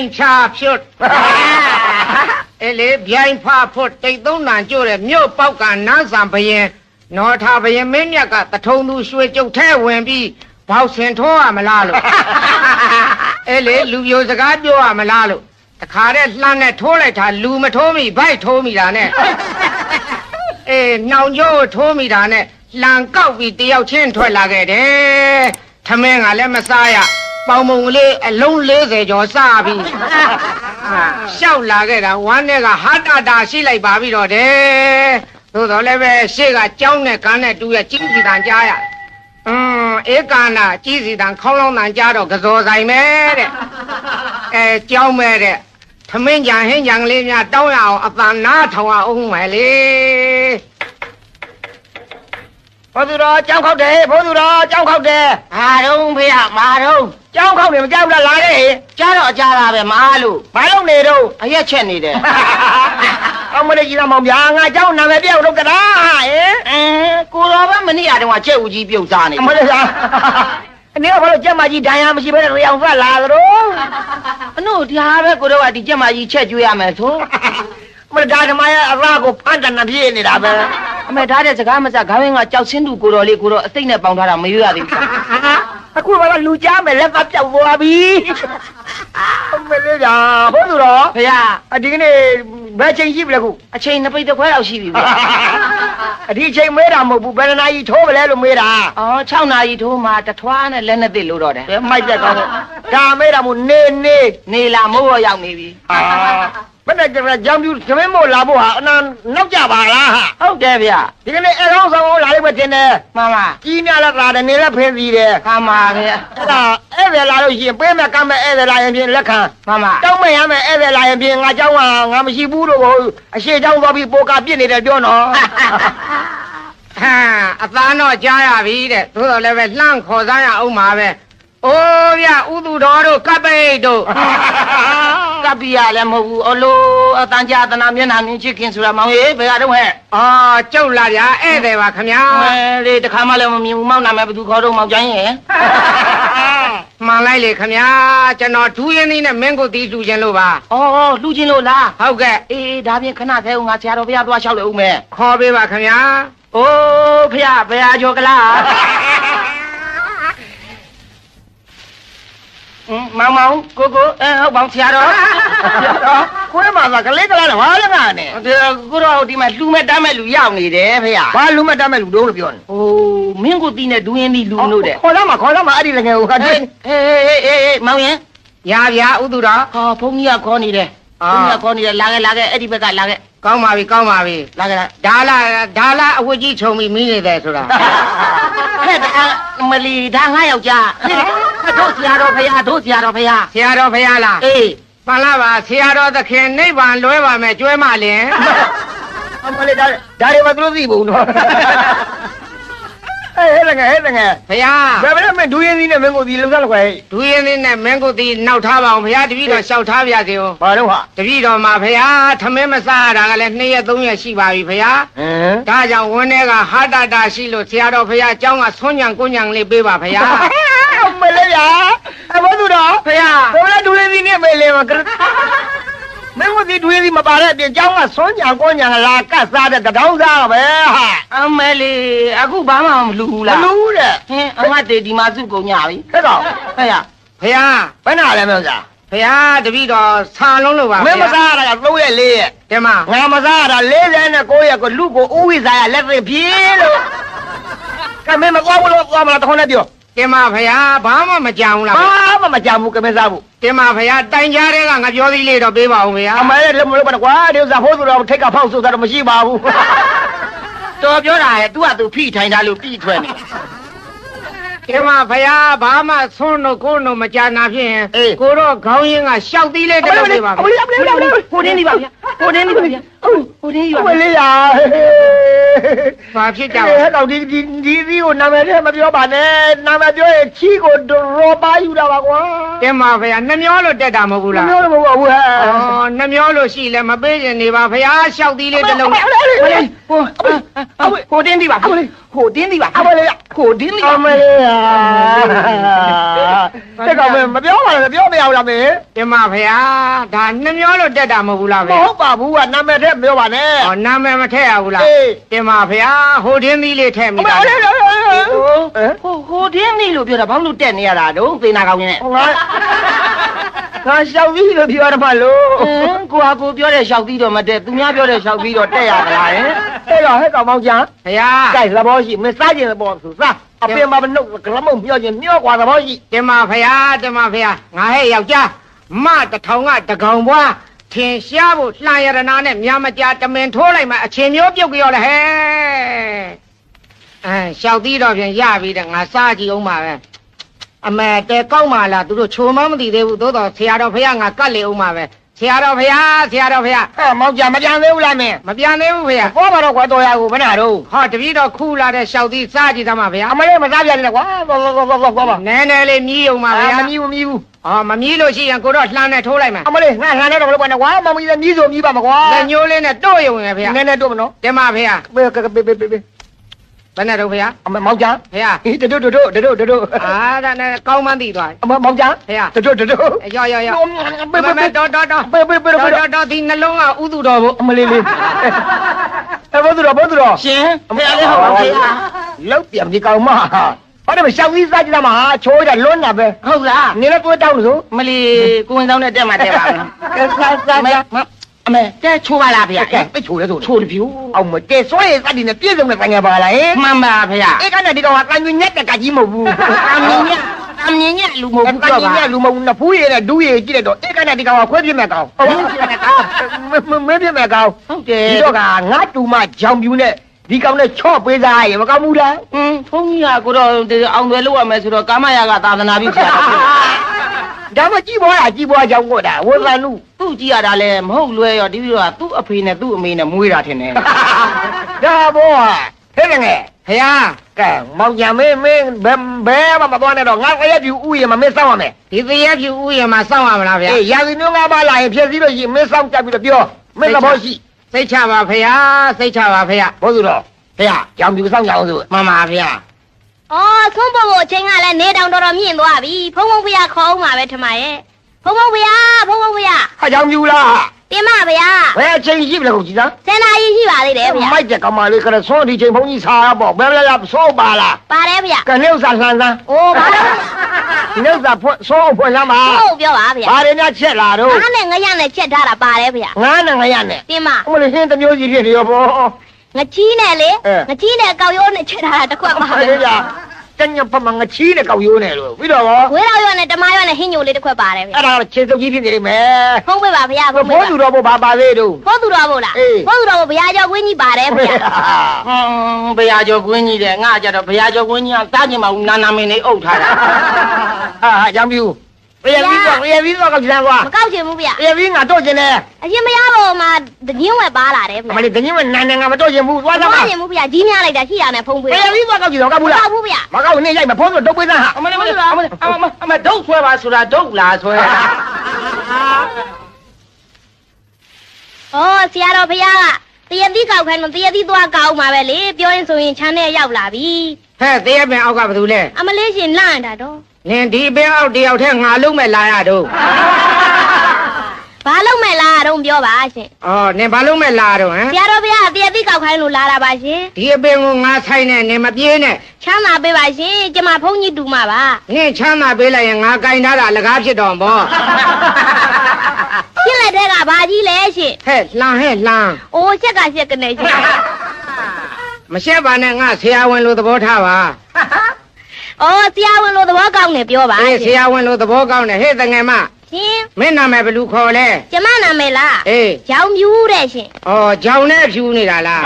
ဗျိုင်းချဖြွတ်အဲ့လေဗျိုင်းဖဖွတ်တိတ်သုံးနံကြို့တဲ့မြို့ပေါက်ကနန်းဆံဘရင်နော်ထာဘရင်မင်းမြတ်ကတထုံသူရွှေကျုပ်ထဲဝင်ပြီးဘောက်ဆင်ထိုးရမလားလို့အဲ့လေလူပြိုစကားပြောရမလားလို့တခါတဲ့လှမ်းနဲ့ထိုးလိုက်တာလူမထိုးမိဘိုက်ထိုးမိတာနဲ့အေးနှောင်ကျိုးထိုးမိတာနဲ့လံကောက်ပြီးတယောက်ချင်းထွက်လာခဲ့တယ်။ထမင်းကလည်းမစားရ။ ပေါင်မုံကလေးအလုံး40ကျော်စားပြီးဟာရှောက်လာခဲ့တာဝမ်းနဲ့ကဟာတာတာရှိလိုက်ပါပြီတော့တယ်။သို့တော်လည်းပဲရှေ့ကကြောင်းနဲ့ကန်းနဲ့တူရဲ့ကြီးစီတန်ကြားရ။อืมဧကနာကြီးစီတန်ခေါင်းလောင်းတန်ကြားတော့ကစောဆိုင်ပဲတဲ့။အဲကြောင်းမဲ့တဲ့ထမင်းကြံဟင်းကြံကလေးများတောင်းရအောင်အပန်နာထောင်အောင်မယ်လေဘုသူတော်ကြောင်းခောက်တယ်ဘုသူတော်ကြောင်းခောက်တယ်ဟာတော့ဖေရမာတော့ ကြောင်းခောက်တယ်မကြောက်လားလာခဲ့ဟေကြားတော့ကြားတာပဲမာလို့ဘာလို့နေတော့အရက်ချက်နေတယ်အောင်မလေးကြီးတော်မောင်ဗျာငါကြောင်းနာမည်ပြောက်တော့ကတာဟဲ့အင်းကိုတော်ပဲမနေ့ကတုန်းကချက်ဦးကြီးပြုတ်စားနေအမလေးလားအနေကဘာလို့ကြက်မကြီးဒဏ်ရာမရှိဘဲနဲ့ရောင်ဖတ်လာသလိုအနို့ဒီဟာပဲကိုတော့ကဒီချက်မကြီးချက်ကျွေးရမယ်ဆိုအမလေးဒါဓမ္မရဲ့အရာကိုဖန်တန်နေဖြစ်နေတာပဲအမေထားတဲ့စကားမစခေါင်းရင်းကကြောက်ချင်းသူကိုတော်လေးကိုတော့အစိတ်နဲ့ပေါင်ထားတာမရွေးရသေးဘူး အခုဘာလူကြားမယ်လက်ကပြောက်သွားပြီအမလေးဗျာဘုသူတော်ဖေရအဒီကနေ့ဘယ်ချိန်ရှိပြီလဲခုအချိန်နှစ်ပိတ်တစ်ခွဲလောက်ရှိပြီဗျအဒီချိန်မေးတာမဟုတ်ဘူးဘယ်နှနာရီထိုးမလဲလို့မေးတာအော်6နာရီထိုးမှတထွားနဲ့လက်နဲ့သိလို့တော့တယ်ဘယ်မိုက်တဲ့ကောင်းလဲဒါမေးတာမို့နေနေနေလာမိုးရောရောက်နေပြီအာ ဘယ်နဲ့ကြမ်းကြောင်ပြူသမင်းမို့လာဖို့ဟာအနာနောက်ကြပါလားဟာ ဟုတ်တယ်ဗျ ဒီကနေ့အကောင်းဆောင်လာလိမ့်မယ်တင်တယ် မှန်ပါ ကြီးများလက်လာတယ်နေလက်ဖင်းစီတယ် ခါမှာဗျ အဲ့ဒါဧည့်သည်လာလို့ရှိရင်ပေးမဲ့ကမ်းမဲ့ဧည့်သည်လာရင်ဖြင့်လက်ခံ မှန်ပါ တောင်းမဲ့ရမဲ့ဧည့်သည်လာရင်ဖြင့်ငါเจ้าကငါမရှိဘူးလို့ကိုအရှိเจ้าသွားပြီးပိုကပြစ်နေတယ်ပြောနော် ဟာအသားတော့ကြားရပြီတဲ့သို့တော်လည်းပဲလှမ်းခေါ်စားရအောင်ပါပဲအိုးဗျဥသူတော်တို့ကပ်ပိတ်တို့ က ပ္ပိယလည်းမဟုတ်ဘူးအလိုအတန်ကြာတနာမျက်နှာမြင်ချစ်ခင်ဆိုတာမောင်ကြီးဘယ်ကတော့ဟဲ့အော်ကျုပ်လာဗျာဧည့်သည်ပါခမညာအဲလေတခါမှလည်းမမြင်ဘူးမောင်နာမည်ဘယ်သူခေါ်တော့မောင်ကျန်းရဲ့မှန်လိုက်လေခမညာကျွန်တော်ဒူးရင်းလေးနဲ့မင်းကိုတီးလူခြင်းလို့ပါအော်လူချင်းလို့လားဟုတ်ကဲ့အေးဒါဖြင့်ခဏသေးဦးငါဆရာတော်ဘုရားသွားလျှောက်လေဦးမယ်ခေါ်ပေးပါခမညာအိုးဖះဘယ်ဟာကျော်ကလားอืม မောင်မောင်ကိုကိုအဲဟုတ်ပါဆရာတော်ဆရာတော်ခွဲမှာကကလေးကလားဘာလဲငါနဲ့ဒီကိုတော့ဒီမှာလူမဲ့တမ်းမဲ့လူရောက်နေတယ်ဖះဘာလူမတတ်မဲ့လူတို့လို့ပြောနေဟိုမင်းကိုတီးနဲ့ဒူးရင်ဒီလူလို့တဲ့ခေါ်ရမှာခေါ်ရမှာအဲ့ဒီလည်းငယ်ဟိုကဟေးဟေးဟေးဟေးဟေးမောင်ရင်ရဗျာဥသူတော်ဟောဘုန်းကြီးကခေါ်နေတယ်အာဘုန်းကြီးကခေါ်နေတယ်လာခဲ့လာခဲ့အဲ့ဒီဘက်ကလာခဲ့ကောင်းပါပြီကောင်းပါပြီလာခဲ့လာဒါလာဒါလာအဝတ်ကြီးခြုံပြီးမီးနေတယ်ဆိုတာဟဲ့ဒါမလီဒါငါယောက်ျား တို့ဆရာတော်ဖះတို့ဆရာတော်ဖះဆရာတော်ဖရာလားအေးမှန်လားပါဆရာတော်သခင်နိဗ္ဗာန်လွဲပါမယ်ကျွဲမလင်အမလေးဒါဒါတွေမသူတို့သိဘူးနော်ဟဲ့ဟဲ့လည်းငယ်ဟဲ့လည်းငယ်ဖရာဘယ်ဘယ်မဲ့ဒူးရင်သီးနဲ့မင်းကိုဒီလုံစားလောက်ခွဲဒူးရင်လေးနဲ့မင်းကိုတီနောက်ထားပါအောင်ဖရာတပည့်တော်လျှောက်ထားပြစေဦးဘာတော့ဟာတပည့်တော်မှာဖရာထမင်းမစားရတာကလည်း2ရက်3ရက်ရှိပါပြီဖရာဟမ်ဒါကြောင့်ဝင်းထဲကဟာတာတာရှိလို့ဆရာတော်ဖရာအကြောင်းကဆွမ်းညံကိုညံလေးပေးပါဖရာ အမလေးရာအဘောသူတော်ဖះဘယ်လဲဒူးရင်သီးနဲ့မေးလေမကမင်းကိုဒီဒူးရင်သီးမပါတဲ့အပြင်ကျောင်းကဆွမ်းညာကိုညာလာကတ်စားတဲ့တောင်းစားပဲဟာအမဲလေးအခုဘာမှမလူဘူးမလားလို့တဲ့ဟင်းအမတ်တေဒီမှာစုကုန်ကြပြီဟဲ့ကောင်ဖះဖရာဘယ်နာလဲမင်းစားဖရာတပည့်တော်ဆာလုံးလို့ပါမင်းမစားရတာက3ရက်4ရက်တယ်မငါမစားရတာ49ရက်ကိုလူကိုဥဝိဇာရလက်သိပြေးလို့ကမင်းမကွာဘူးလို့ကွာမလားတခုနဲ့ပြော တယ်မဖရာဘာမှမကြံဘူးလားဘာမှမကြဘူးကမင်းစားဘူးတယ်မဖရာတိုင်ကြားတဲ့ကငါပြောသေးလေးတော့ပေးပါဦးဖရာအမေလည်းမလို့ပါနဲ့ကွာဒီဥစ္စာဖိုးသူတော်ထိတ်ကဖောက်ဆိုတော့မရှိပါဘူးတော်ပြောတာရဲ့ तू က तू ဖိထိုင်တာလို့ပြီးထွက်နေကဲမဖယားဘာမှဆွန်းတော့ကိုယ်တော့မကြာနာဖြစ်ရင်ကိုတော့ခေါင်းရင်းကရှောက်သီးလေးတစ်လုံးပေးပါအမယ်မလေးအမလေးအမလေးဟိုတင်းဒီပါဗျာဟိုတင်းဒီပါဗျာဟိုတင်းဒီပါအမဗျာလေးရာ ဘာဖြစ်ကြကြောက်လဲဟဲ့တော့ဒီဒီဒီဒီကိုနာမည်နဲ့မပြောပါနဲ့နာမည်ပြောရင်ချီကိုရောပါယူတာပါကွာကဲမဖယားနှမျောလို့တက်တာမဟုတ်ဘူးလားပြောလို့မဟုတ်ဘူးဟဲ့အော်နှမျောလို့ရှိလဲမပေးရင်နေပါဖယားရှောက်သီးလေးတစ်လုံးဟိုဟိုတင်းဒီပါအ မလေးခိုတင်းသည်ပါအမလေးခိုတင်းသည်အမလေးဟာတက်ကောင်မပြောပါနဲ့ပြောမရဘူးလားမင်းတင်ပါဗျာဒါနှမျောလို့တက်တာမဟုတ်ဘူးလားမဗျာဟုတ်ပါဘူးကနာမည်ထက်ပြောပါနဲ့။အော်နာမည်မထည့်ရဘူးလားအေး။တင်ပါဗျာဟိုတင်းသီးလေးထည့်အမိမတာလေးလေဟမ် ဟိုဟိုတင်းသည်လို့ပြောတာဘာလို့တက်နေရတာတော့သေနာကောင်းနေ ငါငါရှောက်ပြီးလို့ပြောရမှာလို့ အင်းကိုဟာကိုပြောတဲ့လျှောက်ပြီးတော့မတက်သူများပြောတဲ့လျှောက်ပြီးတော့တက်ရကြလားဟင် အဲ့တော့ဟဲ့ကောင်မောင်ကျန် ။ဗျာ ကြိုက်သဘောရှိမစားခြင်းသဘောဆိုစားအပြင်မှာမနှုတ်ကလမုံမျောခြင်းမျောกว่าသဘောရှိ တင်ပါဗျာတင်ပါဗျာငါဟဲ့ယောက်ျားမတထောင်ကတကောင်ဘွားထင်ရှားဖို့လှန်ရတနာနဲ့မြမကြတမင်ထိုးလိုက်မှအချင်းမျိုးပြုတ်ကြော်လဲဟဲ့။ အဲရှောက်သီးတော့ပြန်ရပြီတဲ့ငါစားကြည့်အောင်ပါပဲ။အမေတဲကောက်မှလားသူတို့ချိုမမသိသေးဘူးသို့တော့ဆရာတော်ဖះငါကတ်လေအောင်ပါပဲ။ဆရာတော်ဖះဆရာတော်ဖះဟဲ့မောင်ကျန်မပြန်သေးဘူးလားမင်းမပြန်သေးဘူးဖះပေါ်ပါတော့ကွာတော်ရကိုဘယ်နာတော့ဟောတပည့်တော်ခူလာတဲ့ရှောက်သီးစားကြည့်သမှာဗျာအမလေးမစားပြန်နဲ့ကွာသွားသွားသွားသွားသွားနဲနဲလေးမြည်အောင်ပါဗျာမမြည်ဘူးမြည်ဘူးဟောမမြည်လို့ရှိရင်ကိုတော့လှမ်းနဲ့ထိုးလိုက်မယ်အမလေးငါလှမ်းနေတော့ဘယ်လိုပေါ့နဲ့ကွာမမကြီးလည်းမြည်ဆိုမြည်ပါမကွာလက်ညိုးလေးနဲ့တို့ရုံရဗျာနည်းနည်းတော့မနော်တင်ပါဗျာဘေးကဘေးဘေးဘေးဘ ယ်နဲ့တော့ဗျာအမမောင်ကျန်ဗျာဟေးတို့တို့တို့တို့တို့တို့အာဒါနဲ့ကောင်းမှန်းသိသွားအမမောင်ကျန်ဗျာတို့တို့တို့ရောရောရောဘေးဘေးဘေးတော်တော်တော်ဘေးဘေးဘေးတော်တော်တော်ဒီနှလုံးကဥသူတော်ဘုအမလေးလေးအဲဘောသူတော်ဘောသူတော်ရှင်ဖះလေးဟုတ်ပါဖေဟာလောက်ပြန်ဒီကောင်မဟောတယ်မရှောက်ကြီးစားကြည့်တာမှာချိုးကြလွန်းတာပဲဟုတ်လားနေလည်းတွေးတောင်းလို့မလီကိုဝင်ဆောင်နဲ့တက်မှတက်ပါမယ်ကဲစားစားအ မေစားအမေတဲချိုးပါလားဖေကဲပိတ်ချိုးလဲဆိုချိုးတပြူအောင်မတဲဆွဲစက်ဒီနဲ့ပြည့်စုံတဲ့ဆိုင်ငယ်ပါလားဟင်မှန်ပါဖေအေးကနဲ့ဒီကောင်ကကန်ညက်တဲ့ကကြီးမဟုတ်ဘူးအမြင်ညက်အမြင်ညက်လူမဟုတ်ဘူးကန်တော့ပါညက်လူမဟုတ်နဖူးရည်နဲ့ဒူးရည်ကြည့်လိုက်တော့အေးကနဲ့ဒီကောင်ကခွဲပြစ်မဲ့ကောင်ဟုတ်မင်းပြစ်မဲ့ကောင်ဟုတ်တယ်ဒီတော့ကငါတူမဂျောင်ပြူနဲ့ဒီကောင်နဲ့ချော့ပေးစားရမကောင်းဘူးလားอืมဘုန်းကြီးကကိုတော့အောင်သွဲလို့ရမယ်ဆိုတော့ကာမရာကသာသနာပြုဆရာ ဒါမှကြည်ပွားတာကြည်ပွားကြောင်ကိုတာဝေသနုသူ့ကြည့်ရတာလဲမဟုတ်လွဲရောဒီလိုကသူ့အဖေနဲ့သူ့အမေနဲ့မွေးတာထင်တယ်ဒါဘောဟဲ့ငယ်ဗျာကဲမောင်ကြမင်းမင်းဘယ်ဘယ်မှမသွားနဲ့တော့ငါခရက်ပြူဥယျာဉ်မှာမင်းစောင့်ရမယ်ဒီတရက်ပြူဥယျာဉ်မှာစောင့်ရမလားဗျာအေးရာဇီမျိုးငါးပါးလာရင်ဖြည့်စည်းလို့ရှိရင်မင်းစောင့်ကြပြီးတော့ပြောမင်းသဘောရှိစိတ်ချပါဗျာစိတ်ချပါဗျာဘောသူတော်ဖေရကြောင်ပြူစောင့်ကြအောင်ဆိုမှန်ပါဗျာ။ အော်ဆုံးပုံကိုအချိန်ကလည်းနေတောင်တော်တော်မြင့်သွားပြီ။ဖုံဖုံဖျားခေါင်းမှာပဲထမရဲ့။ဖုံဖုံဖျားဖုံဖုံဖျားဟာကြောင်ပြူလားတင်မဗျာဘယ်အချိန်ရှိပြီလဲကိုကြည်သား။စင်နာကြီးရှိပါသေးတယ်ဗျာမိုက်တဲ့ကောင်မလေးကလည်းဆွန်ဒီချိန်ဘုန်းကြီးစားရပေါ့ဘယ်လဲရဆိုးပါလား။ပါတယ်ဗျာကနေဥစားလှန်စမ်း။အိုးဘာလို့နေဥစားဖွင့်ဆိုးဖွင့်စမ်းပါဟုတ်ပြောပါဗျာဘာတွေများချက်လာတော့။အားနဲ့ငရနဲ့ချက်ထားတာပါတယ်ဗျာငါးနဲ့ငရနဲ့။တင်မအမလေးဟင်းတစ်မျိုးစီဖြစ်နေရောပေါ့ ငကြီးနဲ့လေအဲငကြီးနဲ့ကောက်ရိုးနဲ့ချက်ထားတာတစ်ခွက်ပါဟာပဲလေဗျာကျန်ညဖမငချီးနဲ့ကောက်ရိုးနဲ့လို့ပြီးတော့ရော။ဝေးတော်ရွနဲ့တမရွနဲ့ဟင်းညိုလေးတစ်ခွက်ပါတယ်ဗျာအဲ့ဒါခြေစုပ်ကြီးဖြစ်နေလိမ့်မယ်။ဖုံးပေးပါဗျာဖုံးပေးဘိုးပါ သူတော်ဘဘာပါသေးတော့။ဖုံးသူတော်ဘို့လားအေး။ဖုံးသူတော်ဘို့ဗျာကြောင့်ကွင်းကြီးပါတယ်ဗျာဟွန်းဘုရားကျော်ကွင်းကြီးတဲ့ငါကြတော့ဘုရားကျော်ကွင်းကြီးကစားကျင်မဘူးနာနာမင်းလေးအုပ်ထားတာဟာဟာကြောင်ပြူ ရေပြီးတော့ရေပြီးတော့ကောက်ကြံကွာ။မကောက်ချင်ဘူးဗျာရေပြီးငါတော့ကျင်တယ်။အရင်မရတော့မှတငင်းဝက်ပါလာတယ်ဗျာအမလေးတကြီးမနန်းနေငါမတော့ကျင်ဘူးသွား။သမမားကောက်ချင်ဘူးဗျာကြီးများလိုက်တာရှိရနဲ့ဖုံးပေးရေပြီးတော့ကောက်ကြည့်တော့ကောက်ဘူးမလားကောက်ဘူးဗျာမကောက်နေရိုက်မဖုံးတော့တုတ်ပေးစမ်းဟာအမလေးမလေးအမလေးအမအမဒုတ်ဆွဲပါဆိုတာဒုတ်လားဆွဲ။အော်ဆရာတော်ဖခင်ကတရတိကောက်ခိုင်းမတရတိသွားကောက်မှာပဲလေပြောရင်ဆိုရင်ချမ်းနဲ့ရောက်လာပြီဟဲ့တရက်ပင်အောက်ကဘာလို့လဲအမလေးရှင်လန့်တာတော့ နင်ဒီပင်အောက်တယောက်တည်းငါလုံးမဲ့လာရတော့ဘာလုံးမဲ့လားတော့ပြောပါရှင်အော်နင်ဘာလုံးမဲ့လာတော့ဟမ်ဆရာတော်ဖခင်ကတရတိကောက်ခိုင်းလို့လာတာပါရှင်ဒီအပင်ကိုငါဆိုင်နဲ့နင်မပြေးနဲ့ချမ်းသာပေးပါရှင်ကျမဖုန်းကြီးတူမှာပါနင်ချမ်းသာပေးလိုက်ရင်ငါကင်ထားတာအလကားဖြစ်တော့ဗောရှင်းလက်တဲ့ကဘာကြီးလဲရှင်ဟဲ့လှမ်းဟဲ့လှမ်းအိုးချက်ကချက်ကနေရှင်မရှက်ပါနဲ့ငါဆရာဝန်လိုသဘောထားပါ အော်ဆရာဝန်လို့သဘောကောင်းနေပြောပါအေးဆရှင်ရာဝန်လိုသဘောကောင်းတယ်ဟဲ့တငယ်မရှင်မင်းနာမည်ဘယ်လူခေါ်လဲကျမနာမည်လားအေးရောင်ပြူးတဲ့ရှင်အော်ကြောင်နဲ့ဖြူနေတာလား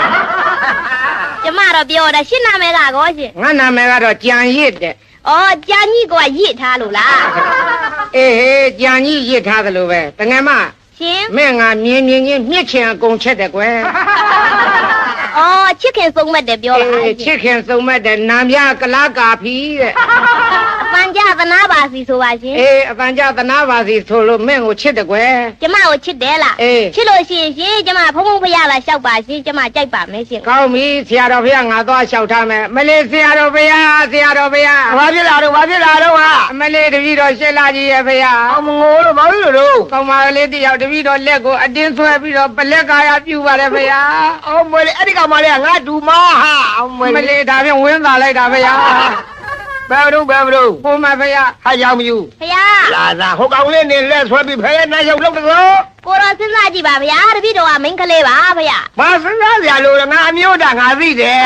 ကျမတော့ပြောတယ်ရှင်နာမည်ကကောရှင်ငါနာမည်ကတော့ကြံရစ်တဲ့အော်ကြာကြီးကရစ်ထားလို့လားအေးဟေးကြံကြီးရစ်ထားသလိုပဲတငယ်မရှင်မင်းငါမြင်းမြင်းချင်းမြစ်ချင်အကုန်ချက်တယ်ကွယ် အော်ချစ်ခင်ဆုံးမတ်တယ်ပြောပါအေးချစ်ခင်စုံမဲ့တဲ့နာမကလားကာဖီတဲ့ ပပန်ကြသနာပါစီဆိုပါရှင်အေးအတန်ကြသနာပါစီဆိုလို့မင်းကိုချစ်တယ်ကွယ်ကျမကိုချစ်တယ်လားအေးချစ်လို့ရှိရင်ရှင်ကျမဖုံဖုံဖရလာလျှောက်ပါရှင်ကျမကြိုက်ပါမယ်ရှင်ကောင်းပြီဆရာတော်ဘုရားငါသွားလျှောက်ထားမယ်မလေးဆရာတော်ဘုရားဆရာတော်ဘုရားဘာဖြစ်လာတော့ဘာဖြစ်လာတော့ဟာအမလေးတပည့်တော်ရှစ်လာကြီးရဲ့ဘုရားအောင်မငိုးလို့ဘာလို့လို့ကောင်းပါလေးတယောက်တပည့်တော်လက်ကိုအတင်းဆွဲပြီးတော့ပလက်ကာယပြုပါတယ်ဘုရားအောင်မလေးအဲ့ဒီကောင်မလေးကငါဒူမဟာအောင်မမလေးလေးဒါဖြင့်ဝင်းသာလိုက်တာဘုရား ဘယ်လိုဘယ်လိုဘုမဘုရားဟာရောက်မယူဖယားလာသာဟိုကောင်လေးနေလက်ဆွဲပြီးဖဲနိုင်ရောက်လို့တော့ကိုတော်စဉ်းစားကြည့်ပါဗျာတပည့်တော်ကမိန်းကလေးပါဗျာဘာစဉ်းစားကြလို့လဲငါအမျိုးတာငါသိတယ်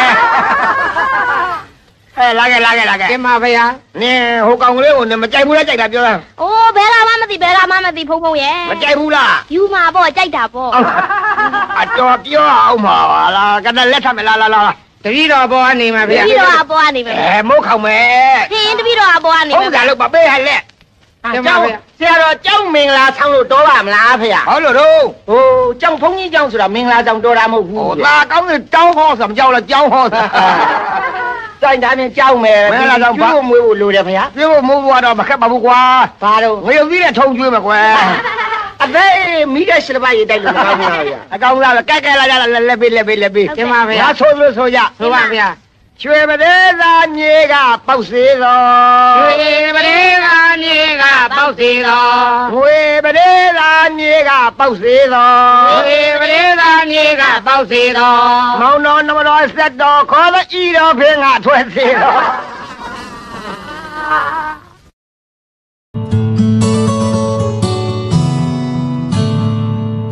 ဟဲ့လာခဲ့လာခဲ့လာခဲ့ကင်ပါဘုရားနင်ဟိုကောင်လေးကိုနင်မကြိုက်ဘူးလားကြိုက်တာပြောတာအိုးဘယ်လာမှမသိဘယ်လာမှမသိဖုံဖုံရဲ့မကြိုက်ဘူးလားယူမှာပေါ့ကြိုက်တာပေါ့အတော်ပြောအောင်ပါလားကတလက်ထမယ်လားလားလား တပည့်တော်ဘောကနေမှာတဘုရားပည့်တော်အပေါ်ကနေပဲအဲမုတ်ခေါင်မယ်ဟင်းတပည့်တော်အပေါ်ကနေဟုတ်တယ်လို့မပေးဟဲ့လက်ကင်ပါဘုရားဆရာတော်ကျောင်းမင်္ဂလာဆောင်လို့တော်ပါမလားဖေ။ဟောလို့တော့ဟိုကျောင်းဘုန်းကြီးကျောင်းဆိုတာမင်္ဂလာဆောင်တော်တာမဟုတ်ဟိုဘူး။သာကောင်းတဲ့တောင်းဟောဆိုမကြောက်လားကြောင်းဟောဆိုတိုင်တာနဲ့ကျောင်းမယ်မင်္ဂလာဆောင်ပါကျွေးဖို့မွေးဖို့လိုတယ်ဖေ။ပြေဖို့မိုးဘွားတော့မခက်ပါဘူးကွာဘာတော့ငရုတ်ကြီးနဲ့ထုံကျွေးမှာကွယ် အသက်မိတဲ့ရှစ်ပါးရေးတိုက်လို့မကောင်းဘူးလားဗျာအကောင်လားကဲကဲလာကြလက်လက်ပေးလက်ပေးလက်ပေးကင်ပါဘုငါရားဆိုလို့ဆိုကြဆိုပါဗျာရွှေပသေးသာမြေကပေါက်စေသောရွှေပရေကမြေကပေါက်စီတော်ငွေပသေးသာမြေကပေါက်စေသောရွှေပရေကမြေကပေါက်စီတော်မောင်တော်နမတော်ဆက်တော်ခေါ်သောဤတော်ဖင်ကထွက်စေသော